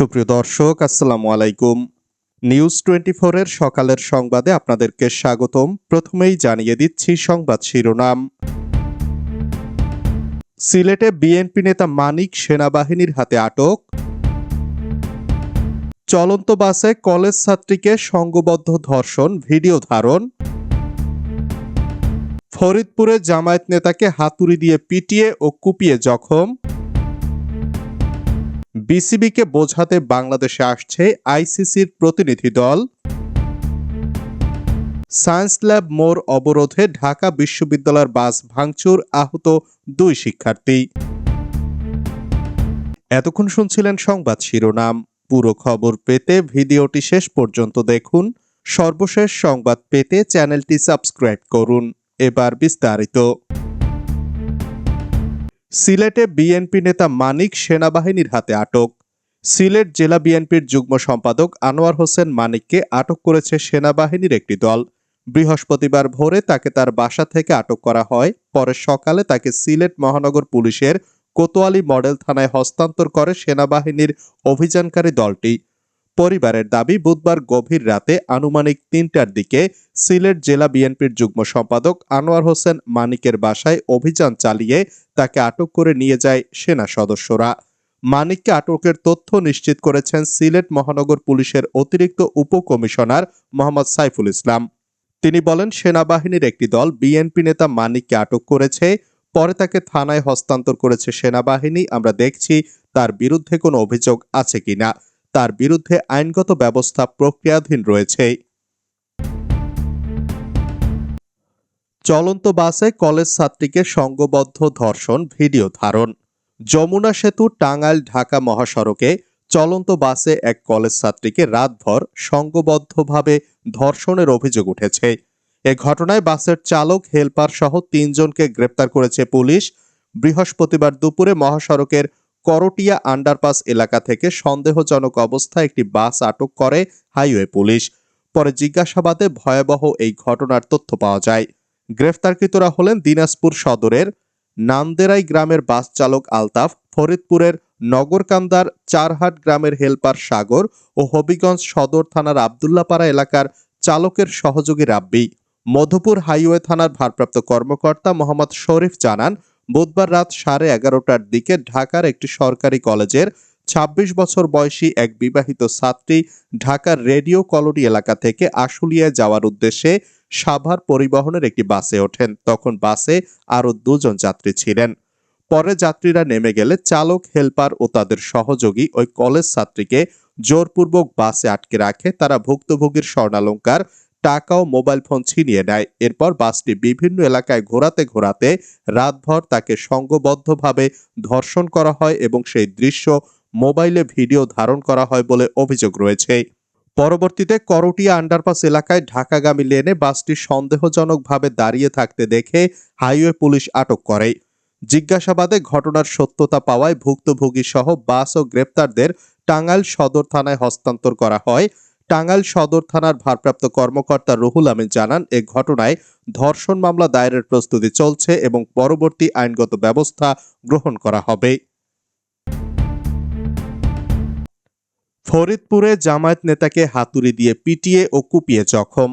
সুপ্রিয় দর্শক, আসসালামু আলাইকুম। নিউজ টোয়েন্টি এর সকালের সংবাদে আপনাদেরকে স্বাগতম। প্রথমেই জানিয়ে দিচ্ছি সংবাদ শিরোনাম। সিলেটে বিএনপি নেতা মানিক সেনাবাহিনীর হাতে আটক। চলন্ত বাসে কলেজ ছাত্রীকে সংঘবদ্ধ ধর্ষণ, ভিডিও ধারণ। ফরিদপুরে জামায়াত নেতাকে হাতুড়ি দিয়ে পিটিয়ে ও কুপিয়ে জখম। বিসিবিকে বোঝাতে বাংলাদেশে আসছে আইসিসির প্রতিনিধি দল। সায়েন্স ল্যাব মোড় অবরোধে ঢাকা বিশ্ববিদ্যালয়ের বাস ভাঙচুর, আহত দুই শিক্ষার্থী। এতক্ষণ শুনছিলেন সংবাদ শিরোনাম। পুরো খবর পেতে ভিডিওটি শেষ পর্যন্ত দেখুন। সর্বশেষ সংবাদ পেতে চ্যানেলটি সাবস্ক্রাইব করুন। এবার বিস্তারিত। সিলেটে বিএনপি নেতা মানিক সেনাবাহিনীর হাতে আটক। সিলেট জেলা বিএনপির যুগ্ম সম্পাদক আনোয়ার হোসেন মানিককে আটক করেছে সেনাবাহিনীর একটি দল। বৃহস্পতিবার ভোরে তাকে তার বাসা থেকে আটক করা হয়। পরে সকালে তাকে সিলেট মহানগর পুলিশের কোতোয়ালি মডেল থানায় হস্তান্তর করে সেনাবাহিনীর অভিযানকারী দলটি। পরিবারের দাবি, বুধবার গভীর রাতে আনুমানিক তিনটার দিকে সিলেট জেলা বিএনপির যুগ্ম সম্পাদক আনোয়ার হোসেন মানিকের বাসায় অভিযান চালিয়ে তাকে আটক করে নিয়ে যায় সেনা সদস্যরা। মানিককে আটকের তথ্য নিশ্চিত করেছেন সিলেট মহানগর পুলিশের অতিরিক্ত উপকমিশনার মোহাম্মদ সাইফুল ইসলাম। তিনি বলেন, সেনাবাহিনীর একটি দল বিএনপি নেতা মানিককে আটক করেছে, পরে তাকে থানায় হস্তান্তর করেছে সেনাবাহিনী। আমরা দেখছি তার বিরুদ্ধে কোনো অভিযোগ আছে কিনা। তার বিরুদ্ধে আইনগত ব্যবস্থা প্রক্রিয়াধীন রয়েছে। চলন্ত বাসে কলেজ ছাত্রীকে সংঘবদ্ধ ধর্ষণ ভিডিও ধারণ। যমুনা সেতু টাঙ্গাইল ঢাকা মহাসড়কে চলন্ত বাসে এক কলেজ ছাত্রীকে রাতভর সংঘবদ্ধভাবে ধর্ষণের অভিযোগ উঠেছে। এ ঘটনায় বাসের চালক, হেলপার সহ তিনজনকে গ্রেপ্তার করেছে পুলিশ। বৃহস্পতিবার দুপুরে মহাসড়কের করটিয়া আন্ডারপাস এলাকা থেকে সন্দেহজনক অবস্থায় একটি বাস আটক করে হাইওয়ে পুলিশ। পরে জিজ্ঞাসাবাদে ভয়াবহ এই ঘটনার তথ্য পাওয়া যায়। গ্রেফতারকৃতরা হলেন দিনাজপুর সদরের নান্দেরাই গ্রামের বাস চালক আলতাফ, ফরিদপুরের নগরকান্দার চারহাট গ্রামের হেলপার সাগর ও হবিগঞ্জ সদর থানার আবদুল্লাপাড়া এলাকার চালকের সহযোগী রাব্বি। মধুপুর হাইওয়ে থানার ভারপ্রাপ্ত কর্মকর্তা মোহাম্মদ শরীফ জানান বুধবার রাত সাড়ে এগারোটার দিকে ঢাকার একটি সরকারি কলেজের ২৬ বছর বয়সী এক বিবাহিত ছাত্রী ঢাকার রেডিও কলোনি এলাকা থেকে আশুলিয়ায় যাওয়ার উদ্দেশ্যে সাভার পরিবহনের একটি বাসে ওঠেন। তখন বাসে আরও দুজন যাত্রী ছিলেন। পরে যাত্রীরা নেমে গেলে চালক, হেলপার ও তাদের সহযোগী ওই কলেজ ছাত্রীকে জোরপূর্বক বাসে আটকে রাখে। তারা ভুক্তভোগীর স্বর্ণালঙ্কার টাকা ও মোবাইল ফোন ছিনিয়ে নেয়। এরপর বাসটি বিভিন্ন এলাকায় ঘোরাতে ঘোরাতে রাতভর তাকে সংঘবদ্ধভাবে ধর্ষণ করা হয় এবং সেই দৃশ্য মোবাইলে ভিডিও ধারণ করা হয় বলে অভিযোগ রয়েছে। পরবর্তীতে করটিয়া আন্ডারপাস এলাকায় ঢাকাগামী লেনে বাসটি সন্দেহজনকভাবে দাঁড়িয়ে থাকতে দেখে হাইওয়ে পুলিশ আটক করে। জিজ্ঞাসাবাদে ঘটনার সত্যতা পাওয়ায় ভুক্তভোগী সহ বাস ও গ্রেপ্তারদের টাঙ্গাইল সদর থানায় হস্তান্তর করা হয়। টাঙ্গাইল সদর থানার ভারপ্রাপ্ত কর্মকর্তা রুহুল আমিন জানান, এ ঘটনায় ধর্ষণ মামলা দায়েরের প্রস্তুতি চলছে এবং পরবর্তী আইনগত ব্যবস্থা গ্রহণ করা হবে। ফরিদপুরে জামায়াত নেতাকে হাতুড়ি দিয়ে পিটিয়ে ও কুপিয়ে জখম।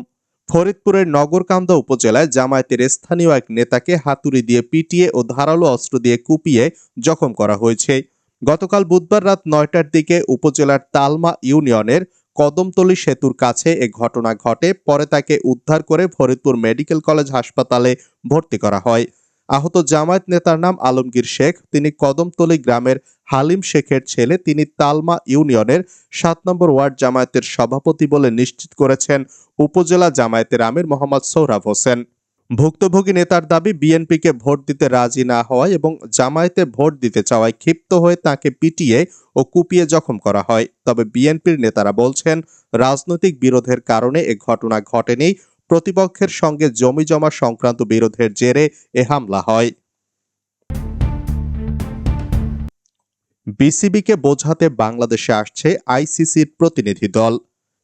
ফরিদপুরের নগরকান্দা উপজেলায় জামায়াতের স্থানীয় এক নেতাকে হাতুড়ি দিয়ে পিটিয়ে ও ধারালো অস্ত্র দিয়ে কুপিয়ে জখম করা হয়েছে। গতকাল বুধবার রাত নয়টার দিকে উপজেলার তালমা ইউনিয়নের কদমতলী সেতুর কাছে এ ঘটনা ঘটে। পরে তাকে উদ্ধার করে ফরিদপুর মেডিকেল কলেজ হাসপাতালে ভর্তি করা হয়। আহত জামায়াত নেতার নাম আলমগীর শেখ, তিনি কদমতলী গ্রামের হালিম শেখের ছেলে, তিনি তালমা ইউনিয়নের সাত নম্বর ওয়ার্ড জামায়াতের সভাপতি বলে নিশ্চিত করেছেন উপজেলা জামায়াতের আমির মোহাম্মদ সৌরভ হোসেন। ভুক্তভোগী নেতার দাবি, বিএনপিকে ভোট দিতে রাজি না হওয়ায় এবং জামায়াতে ভোট দিতে চাওয়ায় ক্ষিপ্ত হয়ে তাকে পিটিয়ে ও কুপিয়ে জখম করা হয়। তবে বিএনপির নেতারা বলছেন, রাজনৈতিক বিরোধের কারণে এ ঘটনা ঘটেনি। প্রতিপক্ষের সঙ্গে জমি জমা সংক্রান্ত বিরোধের জেরে এ হামলা হয়। বিসিবিকে বোঝাতে বাংলাদেশে আসছে আইসিসির প্রতিনিধি দল।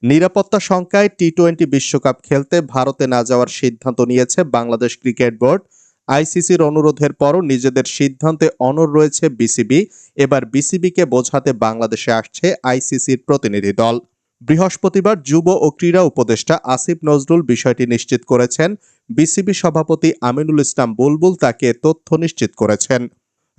নিরাপত্তা সংখ্যায় টি টোয়েন্টি বিশ্বকাপ খেলতে ভারতে না যাওয়ার সিদ্ধান্ত নিয়েছে বাংলাদেশ ক্রিকেট বোর্ড। আইসিসির অনুরোধের পরও নিজেদের সিদ্ধান্তে অনর রয়েছে বিসিবি। এবার বিসিবিকে বোঝাতে বাংলাদেশে আসছে আইসিসির প্রতিনিধি দল। বৃহস্পতিবার যুব ও ক্রীড়া উপদেষ্টা আসিফ নজরুল বিষয়টি নিশ্চিত করেছেন। বিসিবি সভাপতি আমিনুল ইসলাম বুলবুল তাকে তথ্য নিশ্চিত করেছেন।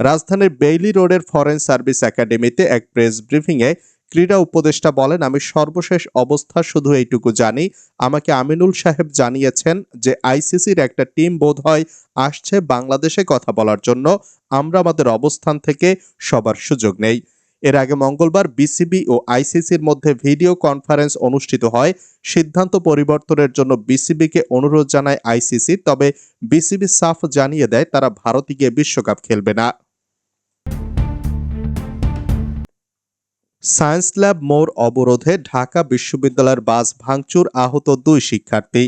রাজধানীর বেইলি রোডের ফরেন সার্ভিস একাডেমিতে এক প্রেস ব্রিফিংয়ে ক্রীড়া উপদেষ্টা বলেন, আমি সর্বশেষ অবস্থা শুধু এইটুকু জানি। আমাকে আমিনুল সাহেব জানিয়েছেন যে আইসিসির একটা টিম বোধ হয় আসছে বাংলাদেশে কথা বলার জন্য। আমরা আমাদের অবস্থান থেকে সবার সুযোগ নেই। এর আগে মঙ্গলবার বিসিবি ও আইসিসির মধ্যে ভিডিও কনফারেন্স অনুষ্ঠিত হয়। সিদ্ধান্ত পরিবর্তনের জন্য বিসিবিকে অনুরোধ জানায় আইসিসি, তবে বিসিবি সাফ জানিয়ে দেয়, তারা ভারতে গিয়ে বিশ্বকাপ খেলবে না। সায়েন্স ল্যাব মোড় অবরোধে ঢাকা বিশ্ববিদ্যালয়ের বাস ভাঙচুর আহত দুই শিক্ষার্থী।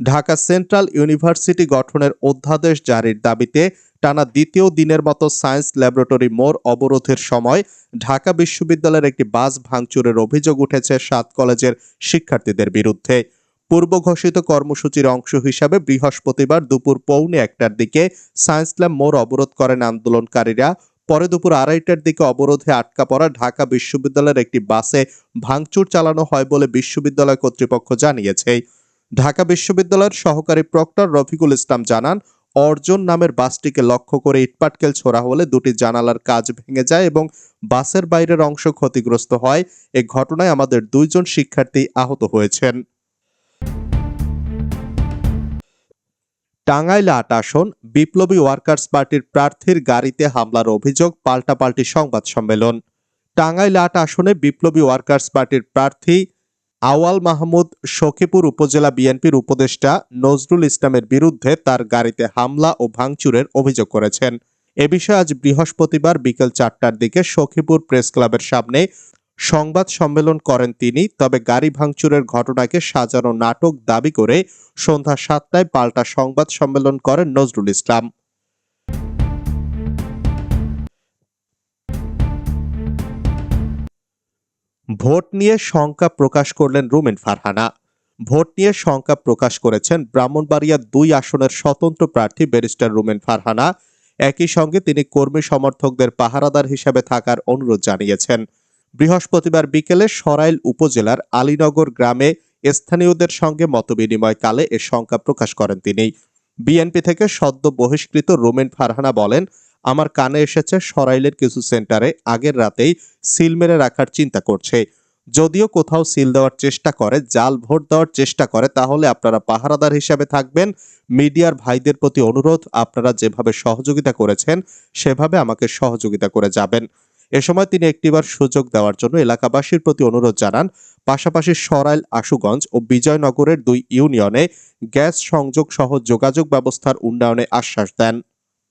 ঢাকা সেন্ট্রাল ইউনিভার্সিটি গঠনের অধ্যাদেশ জারির দাবিতে টানা দ্বিতীয় দিনের মতো সায়েন্স ল্যাবরেটরি মোড় অবরোধের সময় ঢাকা বিশ্ববিদ্যালয়ের একটি বাস ভাঙচুরের অভিযোগ উঠেছে সাত কলেজের শিক্ষার্থীদের বিরুদ্ধে। পূর্ব ঘোষিত কর্মসূচির অংশ হিসাবে বৃহস্পতিবার দুপুর পৌনে একটার দিকে সায়েন্স ল্যাব মোড় অবরোধ করেন আন্দোলনকারীরা। পরে দুপুর আড়াইটার দিকে অবরোধে আটকা পড়া ঢাকা বিশ্ববিদ্যালয়ের একটি বাসে ভাঙচুর চালানো হয় বলে বিশ্ববিদ্যালয় কর্তৃপক্ষ জানিয়েছে। ঢাকা বিশ্ববিদ্যালয়ের সহকারী প্রক্টর রফিকুল ইসলাম জানান, অর্জন নামের বাসটিকে লক্ষ্য করে ইটপাটকেল ছোড়া হলে দুটি জানালার কাজ ভেঙে যায় এবং বাসের বাইরের অংশ ক্ষতিগ্রস্ত হয়। এ ঘটনায় আমাদের দুইজন শিক্ষার্থী আহত হয়েছেন। টাঙ্গাইল আট আসন, বিপ্লবী ওয়ার্কার্স পার্টির প্রার্থীর গাড়িতে হামলার অভিযোগ, পাল্টাপাল্টি সংবাদ সম্মেলন। টাঙ্গাইল আট আসনে বিপ্লবী ওয়ার্কার্স পার্টির প্রার্থী আওয়াল মাহমুদ সখীপুর উপজেলা বিএনপির উপদেষ্টা নজরুল ইসলামের বিরুদ্ধে তার গাড়িতে হামলা ও ভাঙচুরের অভিযোগ করেছেন। এ বিষয়ে আজ বৃহস্পতিবার বিকেল চারটার দিকে সখীপুর প্রেস ক্লাবের সামনে সংবাদ সম্মেলন করেন তিনি, তবে গাড়ি ভাঙচুরের ঘটনাকে সাজানো নাটক দাবি করে সন্ধ্যা সাতটায় পাল্টা সংবাদ সম্মেলন করেন নজরুল ইসলাম। ভোট নিয়ে শঙ্কা প্রকাশ করলেন রুমেন ফারহানা। ভোট নিয়ে শঙ্কা প্রকাশ করেছেন ব্রাহ্মণবাড়িয়া দুই আসনের স্বতন্ত্র প্রার্থী ব্যারিস্টার রুমেন ফারহানা। একই সঙ্গে তিনি কর্মী সমর্থকদের পাহারাদার হিসেবে থাকার অনুরোধ জানিয়েছেন। বৃহস্পতিবার বিকেলে সরাইল উপজেলার আলীনগর গ্রামে স্থানীয়দের সঙ্গে মতবিনিময় কালে এ শঙ্কা প্রকাশ করেন তিনি। বিএনপি থেকে সদ্য বহিষ্কৃত রোমেন ফারহানা বলেন, আমার কানে এসেছে সরাইলের কিছু সেন্টারে আগের রাতেই সিল মেরে রাখার চিন্তা করছে। যদিও কোথাও সিল দেওয়ার চেষ্টা করে, জাল ভোট দেওয়ার চেষ্টা করে, তাহলে আপনারা পাহারাদার হিসাবে থাকবেন। মিডিয়ার ভাইদের প্রতি অনুরোধ, আপনারা যেভাবে সহযোগিতা করেছেন, সেভাবে আমাকে সহযোগিতা করে যাবেন। এ সময় তিনি একটিবার সুযোগ দেওয়ার জন্য এলাকাবাসীর প্রতি অনুরোধ জানান। পাশাপাশি সরাইল, আশুগঞ্জ ও বিজয়নগরের দুই ইউনিয়নে গ্যাস সংযোগ সহ যোগাযোগ ব্যবস্থার উন্নয়নে আশ্বাস দেন।